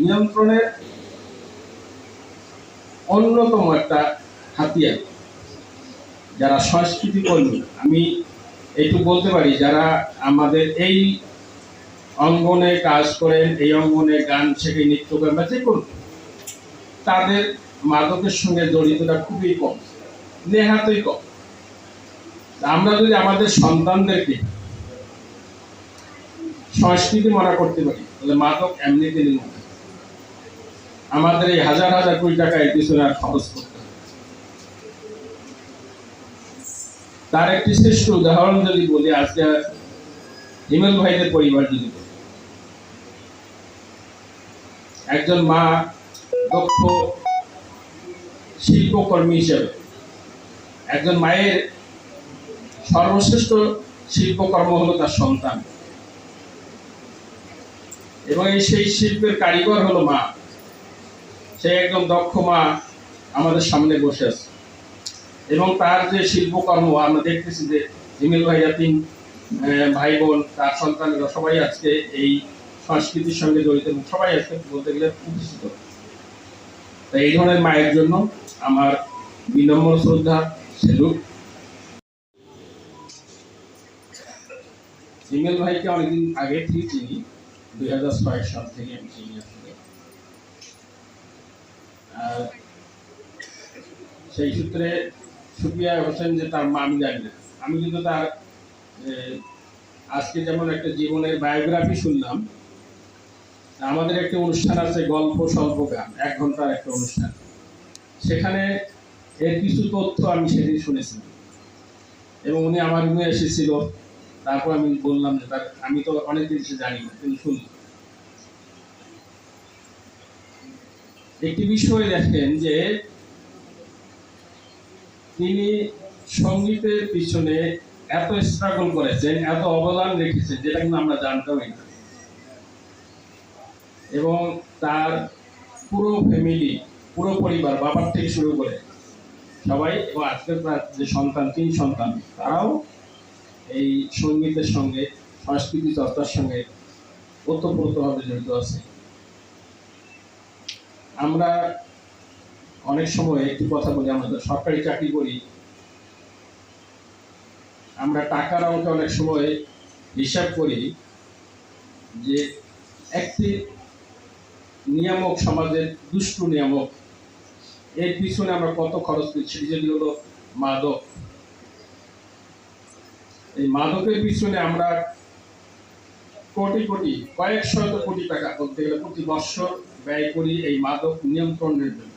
নিয়ন্ত্রণের অন্যতম একটা হাতিয়ার, যারা সংস্কৃতি কর্মী। আমি একটু বলতে পারি, যারা আমাদের এই অঙ্গনে কাজ করেন, এই অঙ্গনে গান শেখে, নৃত্য করেন বা যে কোনো, তাদের মাদকের সঙ্গে জড়িতটা খুবই কম, নেহাতই কম। আমরা যদি আমাদের সন্তানদেরকে সংস্কৃতি মনে করতে পারি। তাহলে মাদক এমনিতে নিব না। আমাদের এই হাজার হাজার কোটি টাকা এর পিছনে আর খরচ করতে তার একটি শ্রেষ্ঠ উদাহরণ যদি বলি, আজকে হিমেল ভাইদের পরিবার যদি একজন মা দক্ষ শিল্পকর্মী হিসেবে, একজন মায়ের সর্বশ্রেষ্ঠ শিল্পকর্ম হলো তার সন্তান। এবং এই সেই শিল্পের কারিগর হলো মা। সে একদম দক্ষ মা আমাদের সামনে বসে আছে। এবং তার যে শিল্পকর্ম, আমরা দেখতেছি যে হিমেল ভাইয়া, তিন ভাই বোন তার সন্তানরা সবাই আজকে এই সংস্কৃতির সঙ্গে জড়িত সবাই আজকে বলতে গেলে প্রতিষ্ঠিত তাই এই ধরনের মায়ের জন্য আমার বিনম্র শ্রদ্ধা, সেলুট। হিমেল ভাইকে অনেকদিন আগে থেকে চিনি। সাল থেকে আমি সেই সূত্রে সুপিয়া হোসেন যে তার মা আমি জানি না। আমি কিন্তু তার আজকে যেমন একটা জীবনের বায়োগ্রাফি শুনলাম, আমাদের একটা অনুষ্ঠান আছে গল্প স্বল্প গান, এক ঘণ্টার একটা অনুষ্ঠান। সেখানে এর কিছু তথ্য আমি সেদিন শুনেছি। এবং উনি আমার রুমে এসেছিল। তারপর আমি বললাম যে তার আমি তো অনেক কিছু জানি না, কিন্তু শুনলাম একটি বিষয় দেখেন যে, তিনি সঙ্গীতের পিছনে এত স্ট্রাগল করেছেন, এত অবদান রেখেছেন, যেটা কিন্তু আমরা জানতামই না। এবং তার পুরো ফ্যামিলি পুরো পরিবার, বাবার থেকে শুরু করে সবাই, এবং আজকের যে সন্তান, তিন সন্তান, তারাও সঙ্গীতের সঙ্গে সংস্কৃতি চর্চার সঙ্গে ওতপ্রোতভাবে জড়িত আছে। আমরা অনেক সময় একটি কথা বলি, আমরা সরকারি চাকরি করি। আমরা টাকার অঙ্কে অনেক সময় হিসাব করি যে একটি নিয়ামক সমাজের দুষ্টু নিয়ামক, এর পিছনে আমরা কত খরচ করছি যেটি হলো মাদক। এই মাদকের পিছনে আমরা কোটি কোটি কয়েক শত কোটি টাকা বলতে গেলে প্রতি বৎসর ব্যয় করি এই মাদক নিয়ন্ত্রণের জন্য।